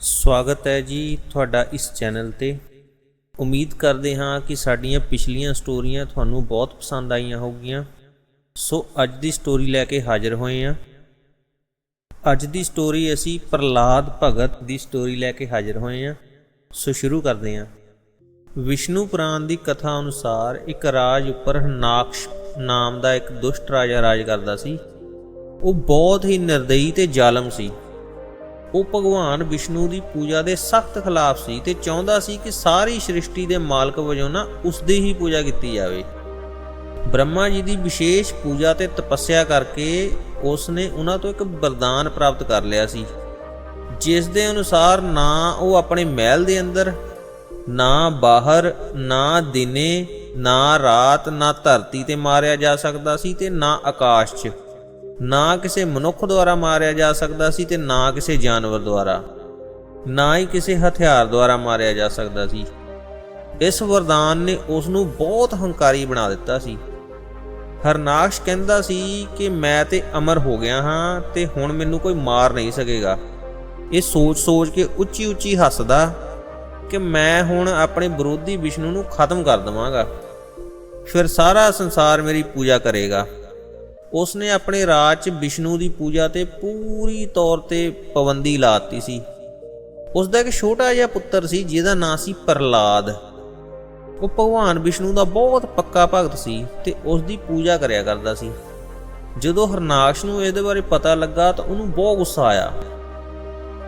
ਸਵਾਗਤ ਹੈ ਜੀ ਤੁਹਾਡਾ ਇਸ ਚੈਨਲ ਤੇ। ਉਮੀਦ ਕਰਦੇ ਹਾਂ ਕਿ ਸਾਡੀਆਂ ਪਿਛਲੀਆਂ ਸਟੋਰੀਆਂ ਤੁਹਾਨੂੰ ਬਹੁਤ ਪਸੰਦ ਆਈਆਂ ਹੋਗੀਆਂ। ਸੋ ਅੱਜ ਦੀ ਸਟੋਰੀ ਲੈ ਕੇ ਹਾਜ਼ਰ ਹੋਏ ਹਾਂ। ਅੱਜ ਦੀ ਸਟੋਰੀ ਅਸੀਂ ਪ੍ਰਲਾਦ ਭਗਤ ਦੀ ਸਟੋਰੀ ਲੈ ਕੇ ਹਾਜ਼ਰ ਹੋਏ ਹਾਂ। ਸੋ ਸ਼ੁਰੂ ਕਰਦੇ ਹਾਂ। ਵਿਸ਼ਨੂੰ ਪੁਰਾਣ ਦੀ ਕਥਾ ਅਨੁਸਾਰ ਇੱਕ ਰਾਜ ਉੱਪਰ ਨਾਕਸ਼ ਨਾਮ ਦਾ ਇੱਕ ਦੁਸ਼ਟ ਰਾਜਾ ਰਾਜ ਕਰਦਾ ਸੀ। ਉਹ ਬਹੁਤ ਹੀ ਨਿਰਦਈ ਤੇ ਜ਼ਾਲਮ ਸੀ। ਉਹ ਭਗਵਾਨ ਵਿਸ਼ਨੂੰ ਦੀ ਪੂਜਾ ਦੇ ਸਖਤ ਖਿਲਾਫ ਸੀ ਤੇ ਚਾਹੁੰਦਾ ਸੀ ਕਿ ਸਾਰੀ ਸ੍ਰਿਸ਼ਟੀ ਦੇ ਮਾਲਕ ਵਜੋਂ ਨਾ ਉਸ ਦੀ ਹੀ ਪੂਜਾ ਕੀਤੀ ਜਾਵੇ। ਬ੍ਰਹਮਾ ਜੀ ਦੀ ਵਿਸ਼ੇਸ਼ ਪੂਜਾ ਤੇ ਤਪੱਸਿਆ ਕਰਕੇ ਉਸ ਨੇ ਉਹਨਾਂ ਤੋਂ ਇੱਕ ਵਰਦਾਨ ਪ੍ਰਾਪਤ ਕਰ ਲਿਆ ਸੀ। ਜਿਸ ਦੇ ਅਨੁਸਾਰ ਨਾ ਉਹ ਆਪਣੇ ਮਹਿਲ ਦੇ ਅੰਦਰ, ਨਾ ਬਾਹਰ, ਨਾ ਦਿਨੇ, ਨਾ ਰਾਤ, ਨਾ ਧਰਤੀ ਤੇ ਮਾਰਿਆ ਜਾ ਸਕਦਾ ਸੀ ਤੇ ਨਾ ਆਕਾਸ਼ 'ਚ। ਨਾ ਕਿਸੇ ਮਨੁੱਖ ਦੁਆਰਾ ਮਾਰਿਆ ਜਾ ਸਕਦਾ ਸੀ ਤੇ ਨਾ ਕਿਸੇ ਜਾਨਵਰ ਦੁਆਰਾ, ਨਾ ਹੀ ਕਿਸੇ ਹਥਿਆਰ ਦੁਆਰਾ ਮਾਰਿਆ ਜਾ ਸਕਦਾ ਸੀ। ਇਸ ਵਰਦਾਨ ਨੇ ਉਸ ਨੂੰ ਬਹੁਤ ਹੰਕਾਰੀ ਬਣਾ ਦਿੱਤਾ ਸੀ। ਹਰਨਾਕਸ਼ ਕਹਿੰਦਾ ਸੀ ਕਿ ਮੈਂ ਤੇ ਅਮਰ ਹੋ ਗਿਆ ਹਾਂ ਤੇ ਹੁਣ ਮੈਨੂੰ ਕੋਈ ਮਾਰ ਨਹੀਂ ਸਕੇਗਾ। ਇਹ ਸੋਚ-ਸੋਚ ਕੇ ਉੱਚੀ-ਉੱਚੀ ਹੱਸਦਾ ਕਿ ਮੈਂ ਹੁਣ ਆਪਣੇ ਵਿਰੋਧੀ ਵਿਸ਼ਨੂੰ ਨੂੰ ਖਤਮ ਕਰ ਦਵਾਂਗਾ। ਫਿਰ ਸਾਰਾ ਸੰਸਾਰ ਮੇਰੀ ਪੂਜਾ ਕਰੇਗਾ। ਉਸ ਨੇ ਆਪਣੇ ਰਾਜ 'ਚ ਵਿਸ਼ਨੂੰ ਦੀ ਪੂਜਾ ਤੇ ਪੂਰੀ ਤੌਰ ਤੇ ਪਾਬੰਦੀ ਲਾਤੀ ਸੀ। ਉਸ ਦਾ ਇੱਕ ਛੋਟਾ ਜਿਹਾ ਪੁੱਤਰ ਸੀ, ਜਿਹਦਾ ਨਾਂ ਸੀ ਪ੍ਰਲਾਦ ਉਹ ਭਗਵਾਨ ਵਿਸ਼ਨੂੰ ਦਾ ਬਹੁਤ ਪੱਕਾ ਭਗਤ ਸੀ ਤੇ ਉਸ ਦੀ ਪੂਜਾ ਕਰਿਆ ਕਰਦਾ ਸੀ। ਜਦੋਂ ਹਰਨਾਕਸ਼ ਨੂੰ ਇਹਦੇ ਬਾਰੇ ਪਤਾ ਲੱਗਾ ਤਾਂ ਉਹਨੂੰ ਬਹੁਤ ਗੁੱਸਾ ਆਇਆ।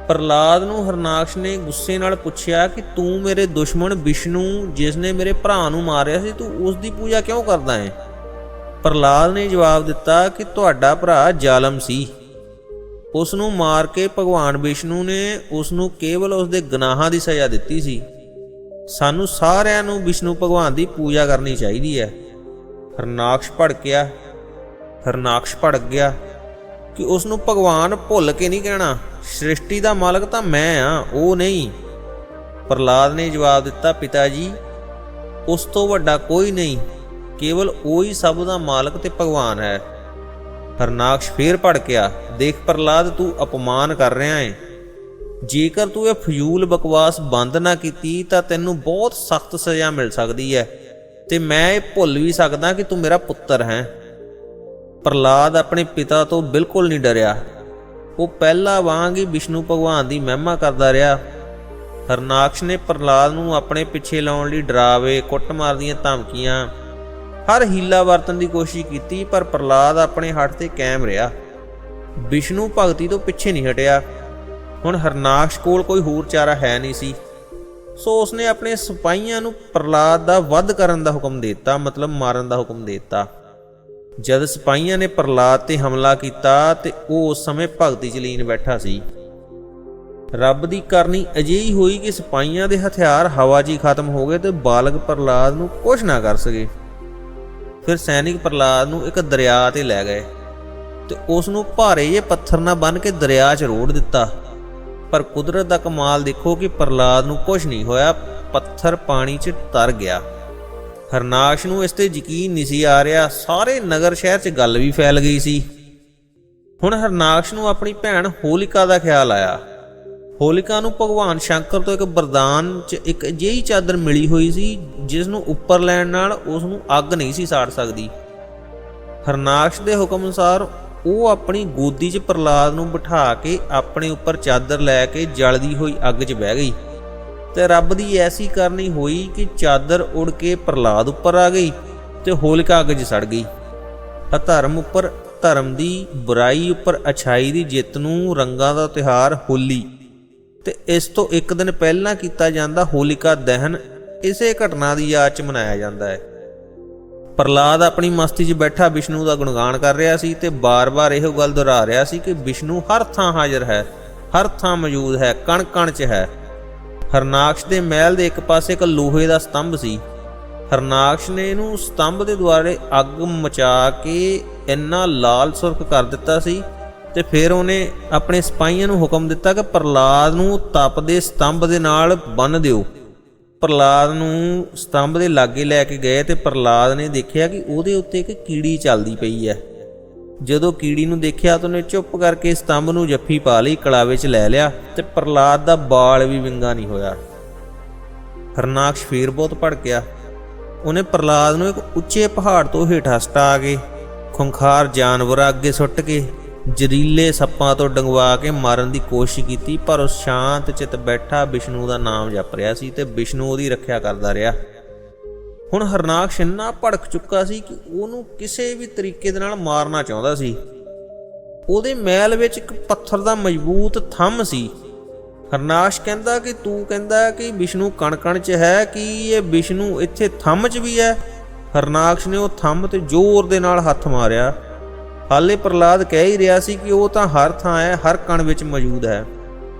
ਪ੍ਰਲਾਦ ਨੂੰ ਹਰਨਾਕਸ਼ ਨੇ ਗੁੱਸੇ ਨਾਲ ਪੁੱਛਿਆ ਕਿ ਤੂੰ ਮੇਰੇ ਦੁਸ਼ਮਣ ਵਿਸ਼ਨੂੰ ਜਿਸ ਨੇ ਮੇਰੇ ਭਰਾ ਨੂੰ ਮਾਰਿਆ ਸੀ, ਤੂੰ ਉਸ ਦੀ ਪੂਜਾ ਕਿਉਂ ਕਰਦਾ ਹੈ? ਪ੍ਰਲਾਦ ਨੇ ਜਵਾਬ ਦਿੱਤਾ ਕਿ ਤੁਹਾਡਾ ਭਰਾ ਜ਼ਾਲਮ ਸੀ। ਉਸ ਨੂੰ ਮਾਰ ਕੇ ਭਗਵਾਨ ਵਿਸ਼ਨੂੰ ਨੇ ਉਸ ਨੂੰ ਕੇਵਲ ਉਸ ਦੇ ਗੁਨਾਹਾਂ ਦੀ ਸਜ਼ਾ ਦਿੱਤੀ ਸੀ। ਸਾਨੂੰ ਸਾਰਿਆਂ ਨੂੰ ਵਿਸ਼ਨੂੰ ਭਗਵਾਨ ਦੀ ਪੂਜਾ ਕਰਨੀ ਚਾਹੀਦੀ ਹੈ। ਹਰਨਾਕਸ਼ ਭੜਕਿਆ ਹਰਨਾਕਸ਼ ਭੜਕ ਗਿਆ ਕਿ ਉਸ ਨੂੰ ਭਗਵਾਨ ਭੁੱਲ ਕੇ ਨਹੀਂ ਕਹਿਣਾ, ਸ੍ਰਿਸ਼ਟੀ ਦਾ ਮਾਲਕ ਤਾਂ ਮੈਂ ਆ, ਉਹ ਨਹੀਂ। ਪ੍ਰਲਾਦ ਨੇ ਜਵਾਬ ਦਿੱਤਾ, ਪਿਤਾ ਜੀ, ਉਸ ਤੋਂ ਵੱਡਾ ਕੋਈ ਨਹੀਂ। ਕੇਵਲ ਉਹੀ ਸਭ ਦਾ ਮਾਲਕ ਤੇ ਭਗਵਾਨ ਹੈ। ਹਰਨਾਕਸ਼ ਫੇਰ ਭੜਕਿਆ ਦੇਖ ਪ੍ਰਲਾਦ ਤੂੰ ਅਪਮਾਨ ਕਰ ਰਿਹਾ ਏ। ਜੇਕਰ ਤੂੰ ਇਹ ਫਜ਼ੂਲ ਬਕਵਾਸ ਬੰਦ ਨਾ ਕੀਤੀ, ਤਾਂ ਤੈਨੂੰ ਬਹੁਤ ਸਖਤ ਸਜ਼ਾ ਮਿਲ ਸਕਦੀ ਹੈ। ਤੇ ਮੈਂ ਇਹ ਭੁੱਲ ਵੀ ਸਕਦਾ ਕਿ ਤੂੰ ਮੇਰਾ ਪੁੱਤਰ ਹੈ। ਪ੍ਰਲਾਦ ਆਪਣੇ ਪਿਤਾ ਤੋਂ ਬਿਲਕੁਲ ਨਹੀਂ ਡਰਿਆ। ਉਹ ਪਹਿਲਾ ਵਾਂਗ ਹੀ ਵਿਸ਼ਨੂੰ ਭਗਵਾਨ ਦੀ ਮਹਿਮਾ ਕਰਦਾ ਰਿਹਾ। ਹਰਨਾਕਸ਼ ਨੇ ਪ੍ਰਲਾਦ ਨੂੰ ਆਪਣੇ ਪਿੱਛੇ ਲਾਉਣ ਲਈ ਡਰਾਵੇ ਕੁੱਟਮਾਰ ਦੀਆਂ ਧਮਕੀਆਂ ਹਰ ਹੀਲਾ ਵਰਤਣ ਦੀ ਕੋਸ਼ਿਸ਼ ਕੀਤੀ, ਪਰ ਪ੍ਰਲਾਦ ਆਪਣੇ ਹੱਥ ਤੇ ਕਾਇਮ ਰਿਹਾ। ਵਿਸ਼ਨੂੰ ਭਗਤੀ ਤੋਂ ਪਿੱਛੇ ਨਹੀਂ ਹਟਿਆ। ਹੁਣ ਹਰਨਾਕਸ਼ ਕੋਲ ਕੋਈ ਹੋਰ ਚਾਰਾ ਹੈ ਨਹੀਂ ਸੀ। ਸੋ ਉਸਨੇ ਆਪਣੇ ਸਿਪਾਹੀਆਂ ਨੂੰ ਪ੍ਰਲਾਦ ਦਾ ਵੱਧ ਕਰਨ ਦਾ ਹੁਕਮ ਦਿੱਤਾ, ਮਤਲਬ ਮਾਰਨ ਦਾ ਹੁਕਮ ਦਿੱਤਾ। ਜਦ ਸਿਪਾਹੀਆਂ ਨੇ ਪ੍ਰਲਾਦ ਤੇ ਹਮਲਾ ਕੀਤਾ, ਤੇ ਉਹ ਉਸ ਸਮੇਂ ਭਗਤੀ ਚ ਲੀਨ ਬੈਠਾ ਸੀ। ਰੱਬ ਦੀ ਕਰਨੀ ਅਜਿਹੀ ਹੋਈ ਕਿ ਸਿਪਾਹੀਆਂ ਦੇ ਹਥਿਆਰ ਹਵਾ 'ਚ ਹੀ ਖਤਮ ਹੋ ਗਏ ਤੇ ਬਾਲਗ ਪ੍ਰਲਾਦ ਨੂੰ ਕੁਝ ਨਾ ਕਰ ਸਕੇ। ਫਿਰ ਸੈਨਿਕ ਪ੍ਰਲਾਦ ਨੂੰ ਇੱਕ ਦਰਿਆ ਤੇ ਲੈ ਗਏ ਤੇ ਉਸ ਨੂੰ ਭਾਰੇ ਜਿਹੇ ਪੱਥਰ ਨਾਲ ਬੰਨ੍ਹ ਕੇ ਦਰਿਆ 'ਚ ਰੋੜ ਦਿੱਤਾ। ਪਰ ਕੁਦਰਤ ਦਾ ਕਮਾਲ ਦੇਖੋ ਕਿ ਪ੍ਰਲਾਦ ਨੂੰ ਕੁਝ ਨਹੀਂ ਹੋਇਆ, ਪੱਥਰ ਪਾਣੀ 'ਚ ਤਰ ਗਿਆ। ਹਰਨਾਕਸ਼ ਨੂੰ ਇਸ ਤੇ ਯਕੀਨ ਨਹੀਂ ਸੀ ਆ ਰਿਹਾ, ਸਾਰੇ ਨਗਰ ਸ਼ਹਿਰ 'ਚ ਗੱਲ ਵੀ ਫੈਲ ਗਈ ਸੀ। ਹੁਣ ਹਰਨਾਕਸ਼ ਨੂੰ ਆਪਣੀ ਭੈਣ ਹੋਲਿਕਾ ਦਾ ਖਿਆਲ ਆਇਆ। ਹੋਲਿਕਾ ਨੂੰ ਭਗਵਾਨ ਸ਼ੰਕਰ ਤੋਂ ਇੱਕ ਵਰਦਾਨ 'ਚ ਇੱਕ ਅਜਿਹੀ ਚਾਦਰ ਮਿਲੀ ਹੋਈ ਸੀ, ਜਿਸ ਨੂੰ ਉੱਪਰ ਲੈਣ ਨਾਲ ਉਸ ਨੂੰ ਅੱਗ ਨਹੀਂ ਸੀ ਸਾੜ ਸਕਦੀ। ਹਰਨਾਕਸ਼ ਦੇ ਹੁਕਮ ਅਨੁਸਾਰ ਉਹ ਆਪਣੀ ਗੋਦੀ 'ਚ ਪ੍ਰਲਾਦ ਨੂੰ ਬਿਠਾ ਕੇ ਆਪਣੇ ਉੱਪਰ ਚਾਦਰ ਲੈ ਕੇ ਜਲਦੀ ਹੋਈ ਅੱਗ 'ਚ ਬਹਿ ਗਈ ਤੇ ਰੱਬ ਦੀ ਐਸੀ ਕਰਨੀ ਹੋਈ ਕਿ ਚਾਦਰ ਉੜ ਕੇ ਪ੍ਰਲਾਦ ਉੱਪਰ ਆ ਗਈ ਤੇ ਹੋਲਿਕਾ ਅੱਗ 'ਚ ਸੜ ਗਈ। ਅਧਰਮ ਉੱਪਰ ਧਰਮ ਦੀ ਬੁਰਾਈ ਉੱਪਰ ਅਛਾਈ ਦੀ ਜਿੱਤ ਨੂੰ ਰੰਗਾਂ ਦਾ ਤਿਹਾਰ ਹੋਲੀ ਤੇ ਇਸ ਤੋਂ ਇੱਕ ਦਿਨ ਪਹਿਲਾਂ ਕੀਤਾ ਜਾਂਦਾ ਹੋਲਿਕਾ ਦਹਨ, ਇਸੇ ਘਟਨਾ ਦੀ ਯਾਦ 'ਚ ਮਨਾਇਆ ਜਾਂਦਾ ਹੈ। ਪ੍ਰਲਾਦ ਆਪਣੀ ਮਸਤੀ 'ਚ ਬੈਠਾ ਵਿਸ਼ਨੂੰ ਦਾ ਗੁਣਗਾਨ ਕਰ ਰਿਹਾ ਸੀ ਤੇ ਬਾਰ-ਬਾਰ ਇਹੋ ਗੱਲ ਦੁਹਰਾ ਰਿਹਾ ਸੀ ਕਿ ਵਿਸ਼ਨੂੰ ਹਰ ਥਾਂ ਹਾਜ਼ਰ ਹੈ, ਹਰ ਥਾਂ ਮੌਜੂਦ ਹੈ, ਕਣ-ਕਣ 'ਚ ਹੈ। ਹਰਨਾਕਸ਼ ਦੇ ਮਹਿਲ ਦੇ ਇੱਕ ਪਾਸੇ ਇੱਕ ਲੋਹੇ ਦਾ ਸਤੰਭ ਸੀ। ਹਰਨਾਕਸ਼ ਨੇ ਇਹਨੂੰ ਸਤੰਭ ਦੇ ਦੁਆਰੇ ਅੱਗ ਮਚਾ ਕੇ ਇੰਨਾ ਲਾਲ ਸੁਰਖ ਕਰ ਦਿੱਤਾ ਸੀ ਤੇ ਫਿਰ ਉਹਨੇ ਆਪਣੇ ਸਿਪਾਹੀਆਂ ਨੂੰ ਹੁਕਮ ਦਿੱਤਾ ਕਿ ਪ੍ਰਲਾਦ ਨੂੰ ਤਪਦੇ ਸਤੰਭ ਦੇ ਨਾਲ ਬੰਨ ਦਿਓ। ਪ੍ਰਲਾਦ ਨੂੰ ਸਤੰਭ ਦੇ ਲਾਗੇ ਲੈ ਕੇ ਗਏ ਤੇ ਪ੍ਰਲਾਦ ਨੇ ਦੇਖਿਆ ਕਿ ਉਹਦੇ ਉੱਤੇ ਇੱਕ ਕੀੜੀ ਚੱਲਦੀ ਪਈ ਹੈ। ਜਦੋਂ ਕੀੜੀ ਨੂੰ ਦੇਖਿਆ ਤਾਂ ਉਹਨੇ ਚੁੱਪ ਕਰਕੇ ਸਤੰਭ ਨੂੰ ਜੱਫੀ ਪਾ ਲਈ ਕਲਾਵੇ 'ਚ ਲੈ ਲਿਆ ਤੇ ਪ੍ਰਲਾਦ ਦਾ ਬਾਲ ਵੀ ਵਿੰਗਾ ਨਹੀਂ ਹੋਇਆ। ਹਰਨਾਕਸ਼ ਫੇਰ ਬਹੁਤ ਭੜਕਿਆ। ਉਹਨੇ ਪ੍ਰਲਾਦ ਨੂੰ ਇੱਕ ਉੱਚੇ ਪਹਾੜ ਤੋਂ ਹੇਠਾਂ ਸਟਾ ਕੇ, ਖੁੰਖਾਰ ਜਾਨਵਰ ਅੱਗੇ ਸੁੱਟ ਕੇ ਜ਼ਰੀਲੇ ਸੱਪਾਂ ਤੋਂ ਡੰਗਵਾ ਕੇ ਮਾਰਨ ਦੀ ਕੋਸ਼ਿਸ਼ ਕੀਤੀ, ਪਰ ਉਹ ਸ਼ਾਂਤ ਚਿੱਤ ਬੈਠਾ ਵਿਸ਼ਨੂੰ ਦਾ ਨਾਮ ਜਪ ਰਿਹਾ ਸੀ ਤੇ ਵਿਸ਼ਨੂੰ ਉਹਦੀ ਰੱਖਿਆ ਕਰਦਾ ਰਿਹਾ। ਹੁਣ ਹਰਨਾਕਸ਼ ਇੰਨਾ ਭੜਕ ਚੁੱਕਾ ਸੀ ਕਿ ਉਹਨੂੰ ਕਿਸੇ ਵੀ ਤਰੀਕੇ ਦੇ ਨਾਲ ਮਾਰਨਾ ਚਾਹੁੰਦਾ ਸੀ। ਉਹਦੇ ਮਹਿਲ ਵਿੱਚ ਇੱਕ ਪੱਥਰ ਦਾ ਮਜ਼ਬੂਤ ਥੰਮ ਸੀ। ਹਰਨਾਸ਼ ਕਹਿੰਦਾ ਕਿ ਤੂੰ ਕਹਿੰਦਾ ਕਿ ਵਿਸ਼ਨੂੰ ਕਣਕਣ 'ਚ ਹੈ ਕਿ ਇਹ ਵਿਸ਼ਨੂੰ ਇੱਥੇ ਥੰਮ 'ਚ ਵੀ ਹੈ? ਹਰਨਾਕਸ਼ ਨੇ ਉਹ ਥੰਮ ਤੇ ਜ਼ੋਰ ਦੇ ਨਾਲ ਹੱਥ ਮਾਰਿਆ। ਹਾਲੇ ਪ੍ਰਲਾਦ ਕਹਿ ਹੀ ਰਿਹਾ ਸੀ ਕਿ ਉਹ ਤਾਂ ਹਰ ਥਾਂ ਹੈ ਹਰ ਕਣ ਵਿੱਚ ਮੌਜੂਦ ਹੈ।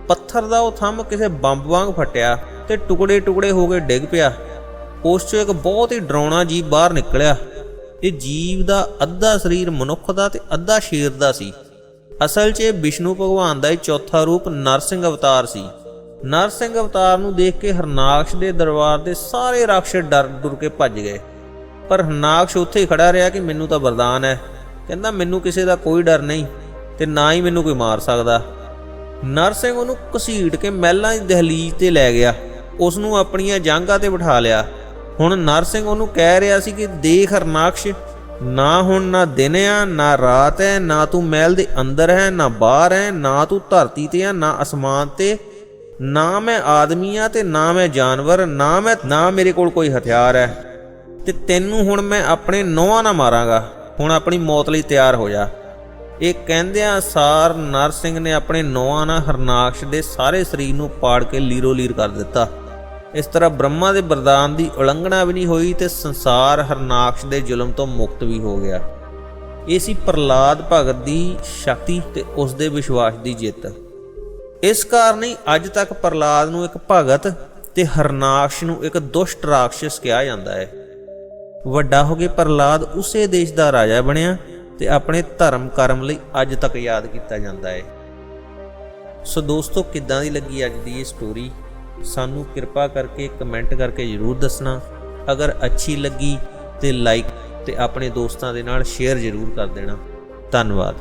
ਪੱਥਰ ਦਾ ਉਹ ਥੰਮ ਕਿਸੇ ਬੰਬ ਵਾਂਗ ਫਟਿਆ ਤੇ ਟੁਕੜੇ-ਟੁਕੜੇ ਹੋ ਕੇ ਡਿੱਗ ਪਿਆ। ਉਸ 'ਚੋਂ ਇੱਕ ਬਹੁਤ ਹੀ ਡਰਾਉਣਾ ਜੀਵ ਬਾਹਰ ਨਿਕਲਿਆ। ਇਹ ਜੀਵ ਦਾ ਅੱਧਾ ਸਰੀਰ ਮਨੁੱਖ ਦਾ ਤੇ ਅੱਧਾ ਸ਼ੇਰ ਦਾ ਸੀ। ਅਸਲ 'ਚ ਇਹ ਵਿਸ਼ਨੂੰ ਭਗਵਾਨ ਦਾ ਹੀ ਚੌਥਾ ਰੂਪ ਨਰਸਿੰਘ ਅਵਤਾਰ ਸੀ। ਨਰਸਿੰਘ ਅਵਤਾਰ ਨੂੰ ਦੇਖ ਕੇ ਹਰਨਾਕਸ਼ ਦੇ ਦਰਬਾਰ ਦੇ ਸਾਰੇ ਰਾਖਸ਼ ਡਰ ਡੁਰ ਕੇ ਭੱਜ ਗਏ। ਪਰ ਹਰਨਾਕਸ਼ ਉੱਥੇ ਹੀ ਖੜਾ ਰਿਹਾ ਕਿ ਮੈਨੂੰ ਤਾਂ ਵਰਦਾਨ ਹੈ। ਕਹਿੰਦਾ, ਮੈਨੂੰ ਕਿਸੇ ਦਾ ਕੋਈ ਡਰ ਨਹੀਂ ਤੇ ਨਾ ਹੀ ਮੈਨੂੰ ਕੋਈ ਮਾਰ ਸਕਦਾ। ਨਰਸਿੰਘ ਉਹਨੂੰ ਘਸੀਟ ਕੇ ਮਹਿਲਾਂ ਦੀ ਦਹਲੀਜ਼ ਤੇ ਲੈ ਗਿਆ। ਉਸ ਨੂੰ ਆਪਣੀਆਂ ਜਾਂਘਾਂ ਤੇ ਬਿਠਾ ਲਿਆ। ਹੁਣ ਨਰਸਿੰਘ ਉਹਨੂੰ ਕਹਿ ਰਿਹਾ ਸੀ ਕਿ, ਦੇਖ ਹਰਨਾਕਸ਼ ਨਾ ਹੁਣ ਨਾ ਦਿਨ ਆ, ਨਾ ਰਾਤ ਹੈ ਨਾ ਤੂੰ ਮਹਿਲ ਦੇ ਅੰਦਰ ਹੈ, ਨਾ ਬਾਹਰ ਹੈ ਨਾ ਤੂੰ ਧਰਤੀ ਤੇ ਆ, ਨਾ ਅਸਮਾਨ ਤੇ। ਨਾ ਮੈਂ ਆਦਮੀ ਆ ਤੇ ਨਾ ਮੈਂ ਜਾਨਵਰ, ਨਾ ਮੈਂ, ਨਾ ਮੇਰੇ ਕੋਲ ਕੋਈ ਹਥਿਆਰ ਹੈ ਤੇ ਤੈਨੂੰ ਹੁਣ ਮੈਂ ਆਪਣੇ ਨੋਹਾਂ ਨਾਲ ਮਾਰਾਂਗਾ। ਹੁਣ ਆਪਣੀ ਮੌਤ ਲਈ ਤਿਆਰ ਹੋ ਜਾ। ਇਹ ਕਹਿੰਦਿਆਂ ਸਾਰ ਨਰਸਿੰਘ ਨੇ ਆਪਣੇ ਨੋਹਾਂ ਨਾਲ ਹਰਨਾਕਸ਼ ਦੇ ਸਾਰੇ ਸਰੀਰ ਨੂੰ ਪਾੜ ਕੇ ਲੀਰੋ ਲੀਰ ਕਰ ਦਿੱਤਾ। ਇਸ ਤਰ੍ਹਾਂ ਬ੍ਰਹਮਾ ਦੇ ਵਰਦਾਨ ਦੀ ਉਲੰਘਣਾ ਵੀ ਨਹੀਂ ਹੋਈ ਤੇ ਸੰਸਾਰ ਹਰਨਾਕਸ਼ ਦੇ ਜ਼ੁਲਮ ਤੋਂ ਮੁਕਤ ਵੀ ਹੋ ਗਿਆ। ਇਹ ਸੀ ਪ੍ਰਲਾਦ ਭਗਤ ਦੀ ਸ਼ਕਤੀ ਤੇ ਉਸ ਦੇ ਵਿਸ਼ਵਾਸ ਦੀ ਜਿੱਤ। ਇਸ ਕਾਰਨ ਹੀ ਅੱਜ ਤੱਕ ਪ੍ਰਲਾਦ ਨੂੰ ਇੱਕ ਭਗਤ ਤੇ ਹਰਨਾਕਸ਼ ਨੂੰ ਇੱਕ ਦੁਸ਼ਟ ਰਾਖਸ਼ ਕਿਹਾ ਜਾਂਦਾ ਹੈ। ਵੱਡਾ ਹੋ ਕੇ ਪ੍ਰਲਾਦ ਉਸੇ ਦੇਸ਼ ਦਾ ਰਾਜਾ ਬਣਿਆ ਤੇ ਆਪਣੇ ਧਰਮ ਕਰਮ ਲਈ ਅੱਜ ਤੱਕ ਯਾਦ ਕੀਤਾ ਜਾਂਦਾ ਹੈ ਸੋ ਦੋਸਤੋ, ਕਿੱਦਾਂ ਦੀ ਲੱਗੀ ਅੱਜ ਦੀ ਇਹ ਸਟੋਰੀ ਸਾਨੂੰ ਕਿਰਪਾ ਕਰਕੇ ਕਮੈਂਟ ਕਰਕੇ ਜਰੂਰ ਦੱਸਣਾ। ਅਗਰ ਅੱਛੀ ਲੱਗੀ ਤੇ ਲਾਈਕ ਤੇ ਆਪਣੇ ਦੋਸਤਾਂ ਦੇ ਨਾਲ ਸ਼ੇਅਰ ਜਰੂਰ ਕਰ ਦੇਣਾ। ਧੰਨਵਾਦ।